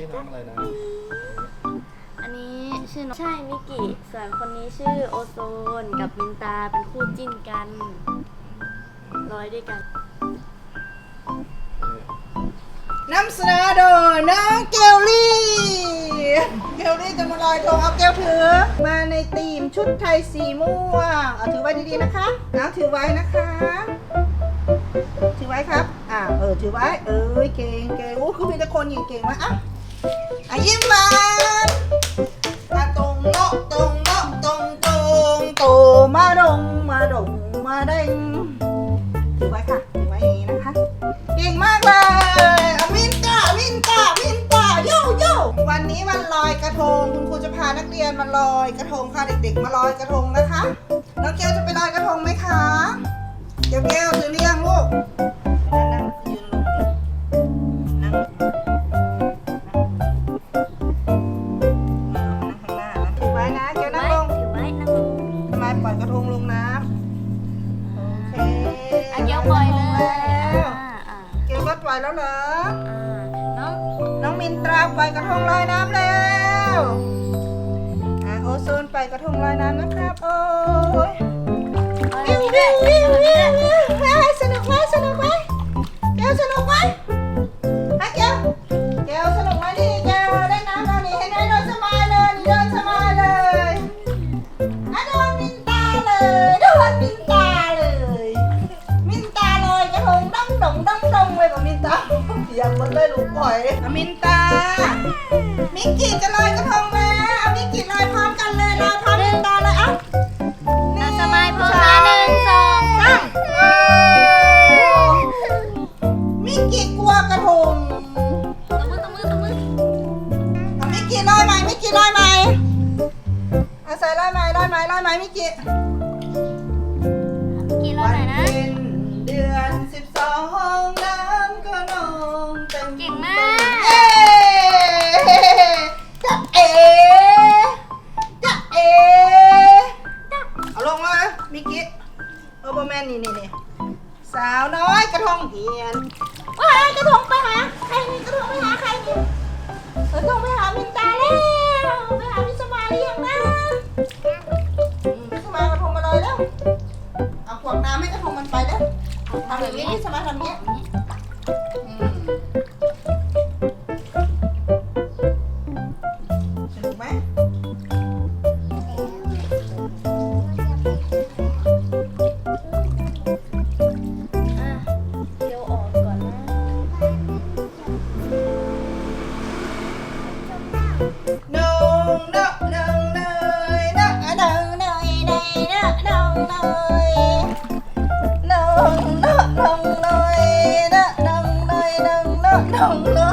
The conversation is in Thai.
ชื่อน้องอะไรนะ อันนี้ชื่อน้องใช่มิกิส่วนคนนี้ชื่อโอโซนกับมินตาเป็นคู่จิ้นกันร้อยด้วยกันนำเสนอโดยน้องเกลลี่ เกลลี่จะมาลอยทงเอาเกลถือ มาในธีมชุดไทยสีม่วงเอาถือไว้ดีๆนะคะเอาถือไว้นะคะ ถือไว้ครับ อ่าเออถือไว้ เอ้ยเก่งเก่งโอ้คือมีแต่คนเก่งๆมาอะ อะยิ้มหวานอะตรงโนะตรงโนะตรงตรงโตมาดงมาดงมาเด้งถือไว้ค่ะถือไว้อย่างนี้นะคะ เก่งมากเลยอะมินตามินตามินตาโยโย่วันนี้วันลอยกระทงคุณครูจะพานักเรียนมาลอยกระทงค่ะเด็ก ๆ มาลอยกระทงนะคะน้องเกล ล่อยกระทงลงน้ำโอเคอะเกียวปล่อยเลยแล้วอ่าอ่าเกลก็ปล่อยแล้วเหรอ อ่าน้องน้องมินตราปล่อยกระทงลอยน้ำแล้วอะโอโซนปล่อยกระทงลอยน้ำนะครับ โอ้ย เลยลูกปล่อยอะมินตา มิกกี้จะลอยกระทงแล้วเอามิกกี้ลอยพร้อมกันเลยลอยพร้อมมินตาเลยเอ้าอะสบายพร้อมนะหนึ่งสองสามโอ้มิกกี้กลัวกระทงตบมือตบมือตบมือเอามิกกี้ลอยใหม่มิกกี้ลอยใหม่เอาใส่ลอยใหม่ลอยใหม่ลอยใหม่มิกกี้กี่ ยมิกกี้โอเบอร์แมนนี่นี่นี่สาวน้อยกระทงเทียนว้ายกระทงไปหาใครนี่กระทงไปหาใครนี่กระทงไปหามินตาแล้วไปหาพิสมาหรือยังนะอืมพิสมากระทงมาเลยแล้วเอาขวดน้ำให้กระทงมันไปแล้วทำอย่างนี้พิสมาทำอย่างนี้อืม กนงเนยนงนกนงเนยนกนงเนยนงนกนงเนย